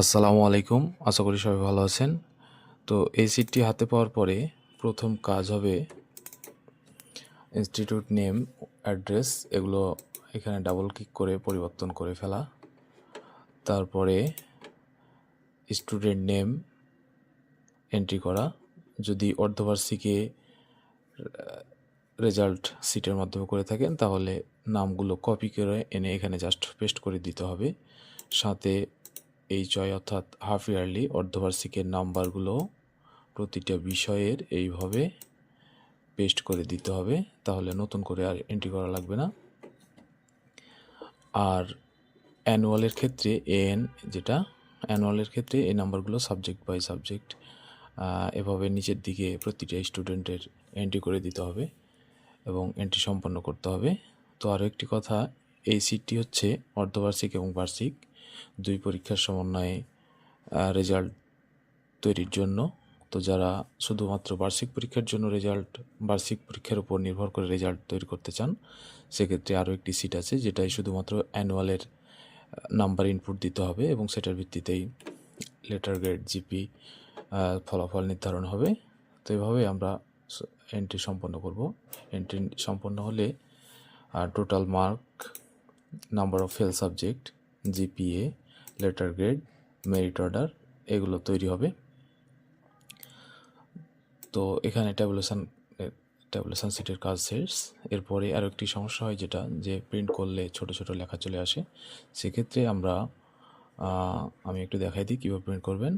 আসসালামু আলাইকুম। আশা করি সবাই ভালো আছেন। তো এই সিটটি হাতে পাওয়ার পরে প্রথম কাজ হবে ইনস্টিটিউট নেম অ্যাড্রেস এগুলো এখানে ডাবল ক্লিক করে পরিবর্তন করে ফেলা। তারপরে স্টুডেন্ট নেম এন্ট্রি করা। যদি অর্ধবার্ষিকে রেজাল্ট সিটের মাধ্যমে করে থাকেন, তাহলে নামগুলো কপি করে এনে এখানে জাস্ট পেস্ট করে দিতে হবে। সাথে এই জয় অর্থাৎ হাফ ইয়ারলি অর্ধবার্ষিকের নাম্বারগুলো প্রতিটা বিষয়ের এইভাবে পেস্ট করে দিতে হবে, তাহলে নতুন করে আর এন্ট্রি করা লাগবে না। আর অ্যানুয়ালের ক্ষেত্রে এন যেটা অ্যানুয়ালের ক্ষেত্রে এই নাম্বারগুলো সাবজেক্ট বাই সাবজেক্ট এভাবে নিচের দিকে প্রতিটা স্টুডেন্টের এন্ট্রি করে দিতে হবে এবং এন্ট্রি সম্পন্ন করতে হবে। তো আরও একটি কথা এই সিটটি হচ্ছে অর্ধবার্ষিক এবং বার্ষিক। দুই পরীক্ষার সমন্বয়ে রেজাল্ট তৈরির জন্য। তো যারা শুধুমাত্র বার্ষিক পরীক্ষার জন্য রেজাল্ট বার্ষিক পরীক্ষার উপর নির্ভর করে রেজাল্ট তৈরি করতে চান, সেক্ষেত্রে আরও একটি সিট আছে যেটাই শুধুমাত্র অ্যানুয়ালের নাম্বার ইনপুট দিতে হবে এবং সেটার ভিত্তিতেই লেটার গ্রেড জিপি ফলাফল নির্ধারণ হবে। তো এভাবে আমরা এন্ট্রি সম্পন্ন করব। এন্ট্রি সম্পন্ন হলে total mark number of fail subject GPA letter grade merit order এগুলো তৈরি হবে। তো এখানে ট্যাবুলেশন ট্যাবুলেশন সিটের কাজ শেষ। এরপরে আরও একটি সমস্যা হয় যেটা, যে প্রিন্ট করলে ছোট ছোট লেখা চলে আসে। সেক্ষেত্রে আমরা আমি একটু দেখাই দিই কীভাবে প্রিন্ট করবেন।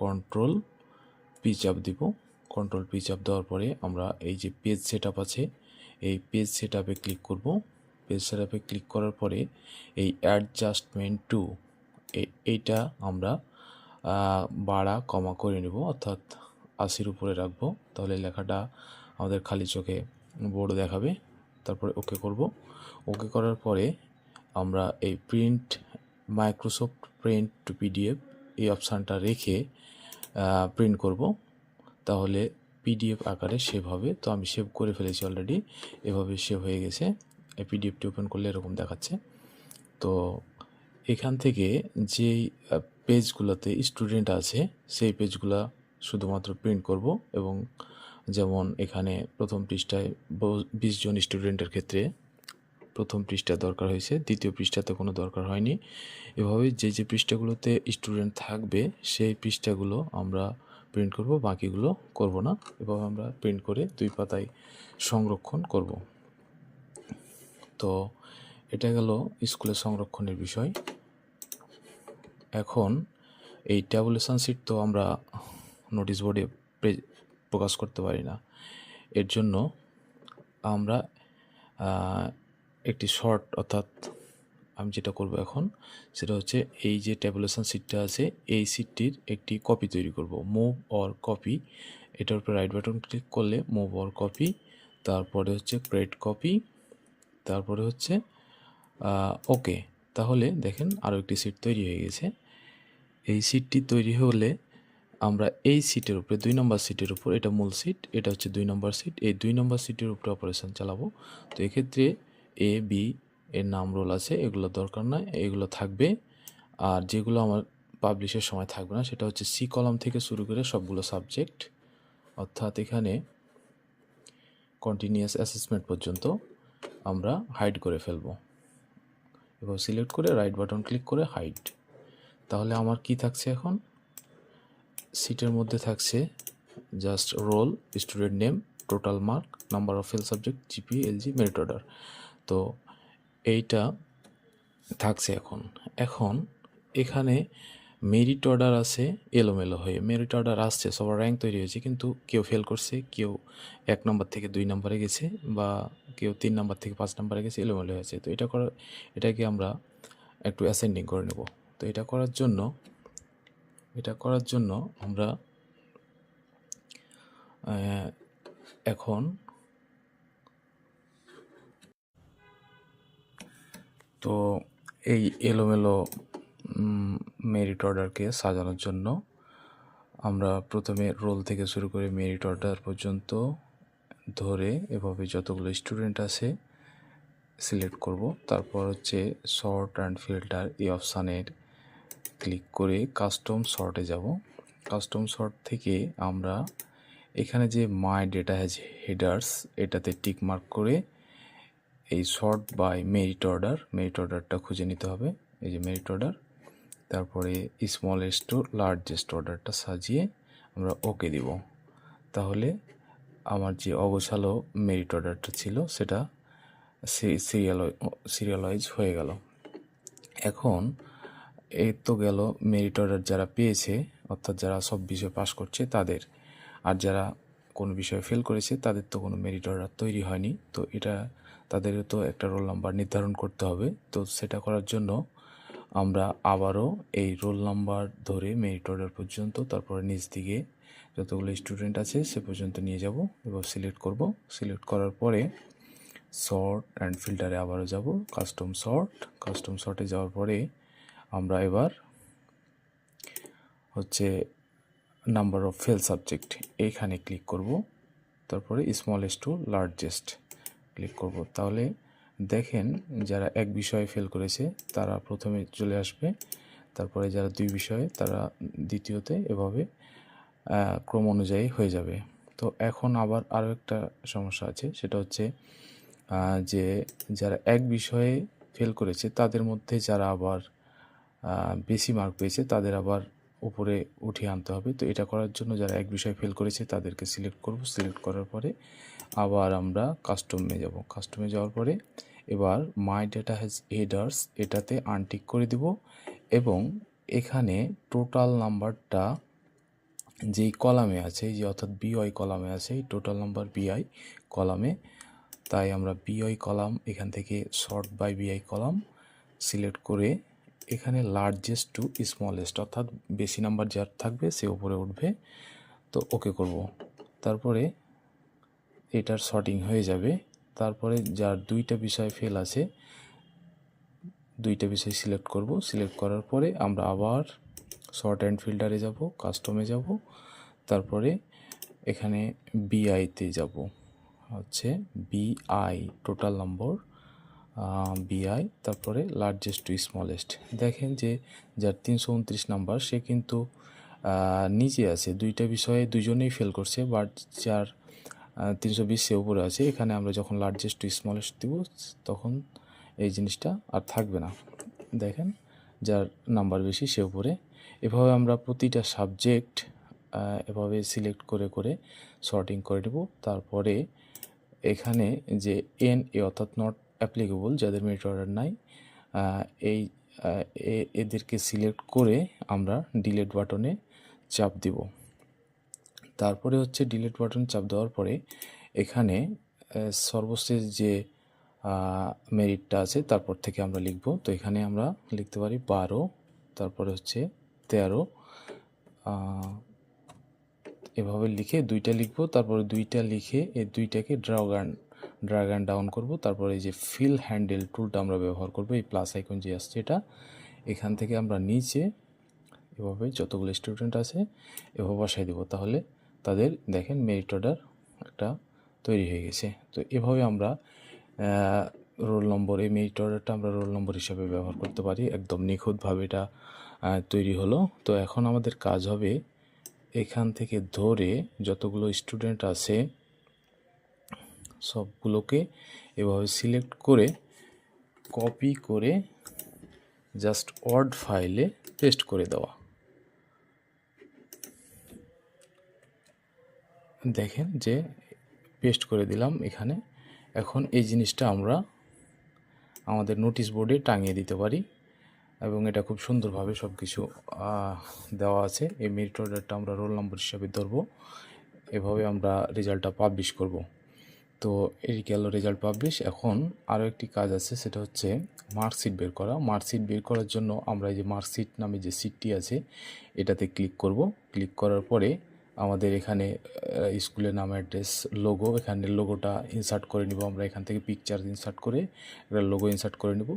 কন্ট্রোল পি চাপ দিব। কন্ট্রোল পি চাপ দেওয়ার পরে আমরা এই যে পেজ সেট আছে, এই পেজ সেট ক্লিক করব। পেজ সেট আপে ক্লিক করার পরে এই অ্যাডজাস্টমেন্ট টু এইটা আমরা বাড়া কমা করে নেব, অর্থাৎ আশির উপরে রাখব। তাহলে লেখাটা আমাদের খালি চোখে বোর্ড দেখাবে। তারপরে ওকে করব। ওকে করার পরে আমরা এই print Microsoft print to PDF এই অপশানটা রেখে প্রিন্ট করব। তাহলে পিডিএফ আকারে সেভ হবে। তো আমি সেভ করে ফেলেছি অলরেডি এভাবে সেভ হয়ে গেছে। এই পিডিএফটি ওপেন করলে এরকম দেখাচ্ছে। তো এখান থেকে যেই পেজগুলোতে স্টুডেন্ট আছে, সেই পেজগুলো শুধুমাত্র প্রিন্ট করব এবং যেমন এখানে প্রথম পৃষ্ঠায় বিশ জন স্টুডেন্টের ক্ষেত্রে প্রথম পৃষ্ঠা দরকার হয়েছে, দ্বিতীয় পৃষ্ঠাতে কোনো দরকার হয়নি। এভাবে যে যে পৃষ্ঠাগুলোতে স্টুডেন্ট থাকবে, সেই পৃষ্ঠাগুলো আমরা প্রিন্ট করব, বাকিগুলো করব না। এভাবে আমরা প্রিন্ট করে দুই পাতায় সংরক্ষণ করব। তো এটা গেল স্কুলের সংরক্ষণের বিষয়। এখন এই ট্যাবুলেশন সিট তো আমরা নোটিশ বোর্ডে প্রকাশ করতে পারি না। এর জন্য আমরা একটি শর্ট অর্থাৎ আমি যেটা করব এখন সেটা হচ্ছে এই যে ট্যাবুলেশন সিটটা আছে, এই সিটটির একটি কপি তৈরি করব। মুভ অর কপি এটার উপরে রাইট বাটন ক্লিক করলে মুভ অর কপি তারপরে হচ্ছে ক্রেড কপি তারপরে হচ্ছে ওকে। তাহলে দেখেন আরও একটি সিট তৈরি হয়ে গেছে। এই সিটটি তৈরি হলে আমরা এই সিটের উপরে, দুই নম্বর সিটের উপর, এটা মূল সিট, এটা হচ্ছে দুই নম্বর সিট, এই দুই নম্বর সিটের উপরে অপারেশন চালাবো। তো এক্ষেত্রে এ, বি এর নাম রোল আছে, এগুলো দরকার নয়, এগুলো থাকবে। আর যেগুলো আমার পাবলিশের সময় থাকবে না, সেটা হচ্ছে সি কলাম থেকে শুরু করে সবগুলো সাবজেক্ট, অর্থাৎ এখানে কন্টিনিউয়াস অ্যাসেসমেন্ট পর্যন্ত। আমরা হাইড করে ফেলব। এবার সিলেক্ট করে রাইট বাটন ক্লিক করে হাইড তাহলে আমার কি থাকছে এখন? সিটের মধ্যে থাকছে just roll student name total mark number of fail subject GP LG merit order তো এইটা থাকছে এখন। এখন এখানে মেরিট অর্ডার আছে, এলোমেলো হয়ে মেরিট অর্ডার আসছে, সবার র্যাঙ্ক তৈরি হয়েছে, কিন্তু কেউ ফেল করছে, কেউ এক নম্বর থেকে দুই নম্বরে গেছে বা কেউ তিন নম্বর থেকে পাঁচ নম্বরে গেছে, এলোমেলো হয়েছে তো এটা করার এটাকে আমরা একটু অ্যাসেন্ডিং করে নেব। তো এটা করার জন্য, এটা করার জন্য আমরা এখন তো এই এলোমেলো মেরিট অর্ডারকে সাজানোর জন্য। আমরা প্রথমে রোল থেকে শুরু করে মেরিট অর্ডার পর্যন্ত ধরে এভাবে যতগুলো স্টুডেন্ট আছে সিলেক্ট করব। তারপর হচ্ছে শর্ট অ্যান্ড ফিল্টার এই অপশানের ক্লিক করে কাস্টম সর্টে যাব। কাস্টম শর্ট থেকে আমরা এখানে যে মাই ডেটা হ্যাজ হেডার্স এটাতে টিক মার্ক করে এই sort by merit order merit অর্ডারটা খুঁজে নিতে হবে। এই যে মেরিট অর্ডার তারপরে স্মলেস্ট টু লার্জেস্ট অর্ডারটা সাজিয়ে আমরা ওকে দিব। তাহলে আমার যে অগোছালো মেরিট অর্ডারটা ছিল সেটা সিরিয়াল সিরিয়ালাইজ হয়ে গেল। এখন এই তো গেল মেরিট অর্ডার যারা পেয়েছে, অর্থাৎ যারা সব বিষয় পাশ করছে তাদের। আর যারা কোনো বিষয়ে ফেল করেছে তাদের তো কোনো মেরিট অর্ডার তৈরি হয়নি। তো এটা তাদের তো একটা রোল নাম্বার নির্ধারণ করতে হবে। তো সেটা করার জন্য আমরা আবারও এই রোল নাম্বার ধরে মেরিট অর্ডার পর্যন্ত, তারপরে নিচ দিকে যতগুলো স্টুডেন্ট আছে সে পর্যন্ত নিয়ে যাব এবার সিলেক্ট করব। সিলেক্ট করার পরে শর্ট অ্যান্ড ফিল্টারে আবারও যাব কাস্টম শর্ট কাস্টম শর্টে যাওয়ার পরে আমরা এবার হচ্ছে নাম্বার অফ ফেল সাবজেক্ট এইখানে ক্লিক করব, তারপরে স্মলেস্ট টু লার্জেস্ট ক্লিক করব। তাহলে দেখেন যারা এক বিষয়ে ফেল করেছে, তারা প্রথমে চলে আসবে, তারপরে যারা দুই বিষয়ে, তারা দ্বিতীয়তে এভাবে ক্রম অনুযায়ী হয়ে যাবে। তো এখন আবার আরও একটা সমস্যা আছে, সেটা হচ্ছে যে যারা এক বিষয়ে ফেল করেছে, তাদের মধ্যে যারা আবার বেশি মার্ক পেয়েছে, তাদের আবার উপরে উঠিয়ে আনতে হবে। তো এটা করার জন্য যারা এক বিষয় ফেল করেছে, তাদেরকে সিলেক্ট করব। সিলেক্ট করার পরে আবার আমরা কাস্টমে যাব। কাস্টমে যাওয়ার পরে এবার মাই ডেটা হ্যাজ হেডার্স এটাতে আনটিক করে দিব এবং এখানে টোটাল নাম্বারটা যেই কলামে আছে যে অর্থাৎ বিআই কলামে আছে টোটাল নাম্বার বিআই কলামে তাই আমরা বিআই কলাম এখান থেকে sort by BI column select করে এখানে লার্জেস্ট টু স্মলেস্ট অর্থাৎ বেশি নাম্বার যার থাকবে, সে উপরে উঠবে। তো ওকে করব। তারপরে এটার শর্টিং হয়ে যাবে। তারপরে যার দুইটা বিষয় ফেল আছে, দুইটা বিষয় সিলেক্ট করব। সিলেক্ট করার পরে আমরা আবার শর্ট অ্যান্ড ফিল্টারে যাব কাস্টমে যাব। তারপরে এখানে বিআইতে যাব। হচ্ছে বিআই টোটাল নম্বর বিআই তারপরে লার্জেস্ট টু স্মলেস্ট দেখেন যে যার তিনশো উনত্রিশ নাম্বার, সে কিন্তু নিচে আছে। দুইটা বিষয়ে দুজনেই ফেল করছে বাট যার তিনশো বিশ সে উপরে আছে। এখানে আমরা যখন লার্জেস্ট টু স্মলেস্ট দিব, তখন এই জিনিসটা আর থাকবে না। দেখেন, যার নাম্বার বেশি, সে উপরে। এভাবে আমরা প্রতিটা সাবজেক্ট এভাবে সিলেক্ট করে করে সর্টিং করে দেব তারপরে এখানে যে এন এ অর্থাৎ নট অ্যাপ্লিকেবল যাদের মেরিট অর্ডার নাই এই এদেরকে সিলেক্ট করে আমরা ডিলেট বাটনে চাপ দিব। তারপরে হচ্ছে ডিলিট বাটন চাপ দেওয়ার পরে এখানে সর্বশেষ যে মেরিটটা আছে তারপর থেকে আমরা লিখব। তো এখানে আমরা লিখতে পারি বারো, তারপরে হচ্ছে তেরো এভাবে লিখে দুইটা লিখব, তারপরে দুইটা লিখে এই দুইটাকে ড্রাগান ড্রাগান ডাউন করব। তারপরে এই যে ফিল হ্যান্ডেল টুলটা আমরা ব্যবহার করব, এই প্লাস আইকন যে আসছে এটা। এখান থেকে আমরা নিচে এভাবে যতগুলো স্টুডেন্ট আছে এভাবে বসাই দেবো। তাহলে তাদের দেখেন মেরিট অর্ডার একটা তৈরি হয়ে গেছে। তো এভাবে আমরা রোল নম্বর এই মেরিট অর্ডারটা আমরা রোল নম্বর হিসাবে ব্যবহার করতে পারি। একদম নিখুঁতভাবে এটা তৈরি হলো। তো এখন আমাদের কাজ হবে এখান থেকে ধরে যতগুলো স্টুডেন্ট আছে সবগুলোকে এভাবে সিলেক্ট করে কপি করে জাস্ট ওয়ার্ড ফাইলে পেস্ট করে দেওয়া। দেখেন যে পেস্ট করে দিলাম এখানে। এখন এই জিনিসটা আমরা আমাদের নোটিশ বোর্ডে টাঙিয়ে দিতে পারি এবং এটা খুব সুন্দরভাবে সব কিছু দেওয়া আছে। এই মেরিট অর্ডারটা আমরা রোল নম্বর হিসাবে ধরবো। এভাবে আমরা রেজাল্টটা পাবলিশ করব। তো এই গেল রেজাল্ট পাবলিশ এখন আরও একটি কাজ আছে, সেটা হচ্ছে মার্কশিট বের করা। মার্কশিট বের করার জন্য আমরা এই যে মার্কশিট নামে যে সিটটি আছে, এটাতে ক্লিক করব। ক্লিক করার পরে আমাদের এখানে স্কুলের নাম অ্যাড্রেস লোগো এখানে লোগোটা ইনসার্ট করে নিব। আমরা এখান থেকে পিকচার ইনসার্ট করে একটা লোগো ইনসার্ট করে নিব।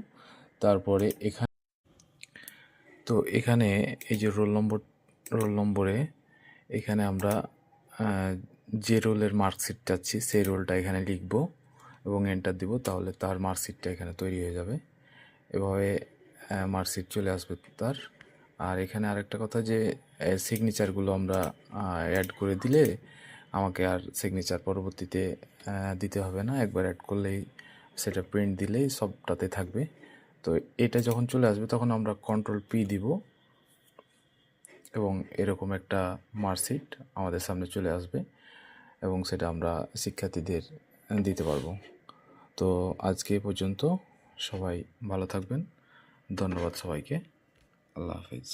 তারপরে এখানে তো এখানে এই যে রোল নম্বর রোল নম্বরে এখানে আমরা যে রোলের মার্কশিট চাচ্ছি সেই রোলটা এখানে লিখব এবং এন্টার দিব, তাহলে তার মার্কশিটটা এখানে তৈরি হয়ে যাবে। এভাবে মার্কশিট চলে আসবে তার। আর এখানে আরেকটা কথা যে সিগনেচারগুলো আমরা অ্যাড করে দিলে আমাকে আর সিগনেচার পরবর্তীতে দিতে হবে না। একবার অ্যাড করলেই, সেটা প্রিন্ট দিলেই সবটাতে থাকবে। তো এটা যখন চলে আসবে, তখন আমরা কন্ট্রোল পি দিব এবং এরকম একটা মার্কশিট আমাদের সামনে চলে আসবে। এবং সেটা আমরা শিক্ষার্থীদের দিতে পারব। তো আজকে পর্যন্ত সবাই ভালো থাকবেন। ধন্যবাদ সবাইকে। আল্লাহ হাফিজ।